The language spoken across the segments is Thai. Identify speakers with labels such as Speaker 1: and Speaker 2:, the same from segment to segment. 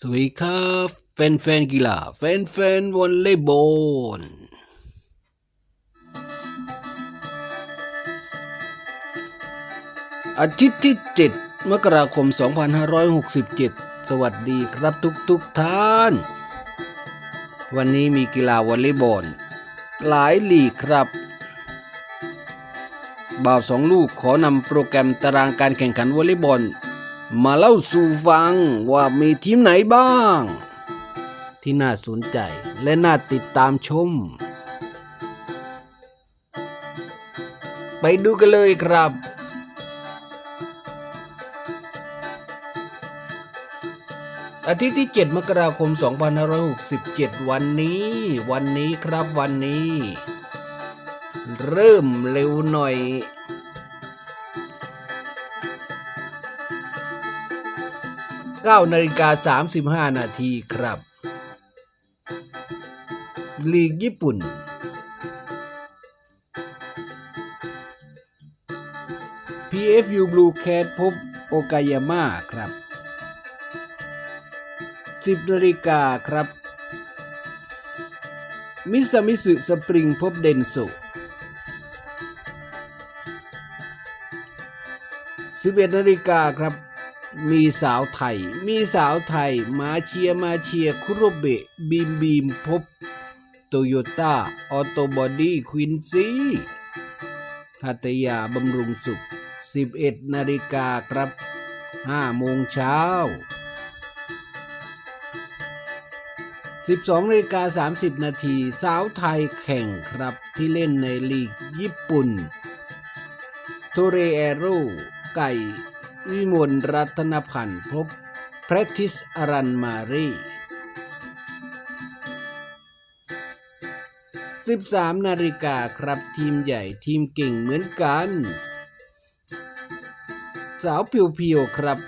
Speaker 1: สวัสดีครับแฟนแฟนๆกีฬาแฟนแฟนๆวอลเลย์บอลอาทิตย์ที่ 7 มกราคม 2567 สวัสดีครับทุกทุกๆท่าน วันนี้มีกีฬาวอลเลย์บอลหลายลีกครับ บ่าวสองลูกขอนำโปรแกรมตารางการแข่งขันวอลเลย์บอล มาเล่าสู่ฟังว่ามีทีมไหนบ้าง ที่น่าสนใจและน่าติดตามชม ไปดูกันเลยครับอาทิตย์ที่ 7 มกราคม 2567 วันนี้ วันนี้ครับวันนี้ เริ่มเร็วหน่อย 9นาฬิกา35 นาทีครับ ลีกญี่ปุ่น PFU Blue Cat พบโอกายาม่าครับ 10นาฬิกาครับ มิสมิสึสปริงพบเดนโซ11นาฬิกาครับ มีสาวไทย มีสาวไทย มาเชียมาเชียคุโรเบะบีมบีมพบโตโยต้าออโตบอดี้ควินซีพัทยาบำรุงสุข 11 นาฬิกาครับ 5 โมงเช้า 12นาฬิกา30 นาที สาวไทยแข่งครับที่เล่นในลีกญี่ปุ่น โทเรแอโรไก่ วิมลรัตนพันธ์พบแพรทิสอรันมารี13นาฬิกาครับทีมใหญ่ทีมเก่งเหมือนกัน สาวเพียวๆครับ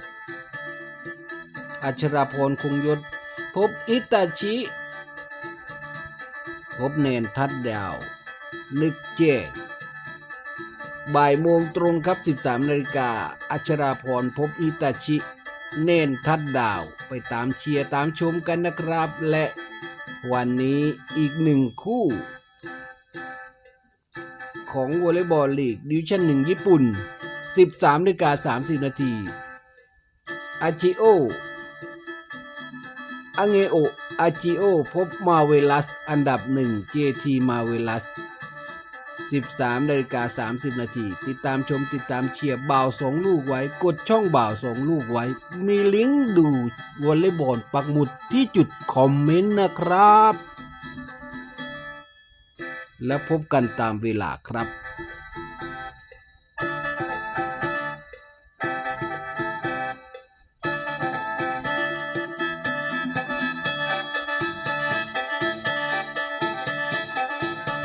Speaker 1: อัชราพรคงยศ พบอิตาชิ พบเนนทัดดาว นึกเจก บ่ายโมงตรงครับ 13นาฬิกาอัชราพรพบอิตาชิ เนนทัดดาวไปตามเชียร์ตามชมกันนะครับ และวันนี้อีกหนึ่งคู่ ของวอลเลย์บอลลีกดิวิชั่นหนึ่งญี่ปุ่น 13นาฬิกา30 นาทีอาจิโออังเงโออาจิโอพบมาเวลัส อันดับหนึ่ง JT มาเวลัส 13นาฬิกา30 นาที ติดตามชมติดตามเชียร์บ่าวสองลูกไว้ กดช่องบ่าวสองลูกไว้ มีลิงก์ดูวอลเลย์บอลปักหมุดที่จุดคอมเมนต์นะครับ และพบกันตามเวลาครับ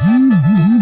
Speaker 2: Hmm.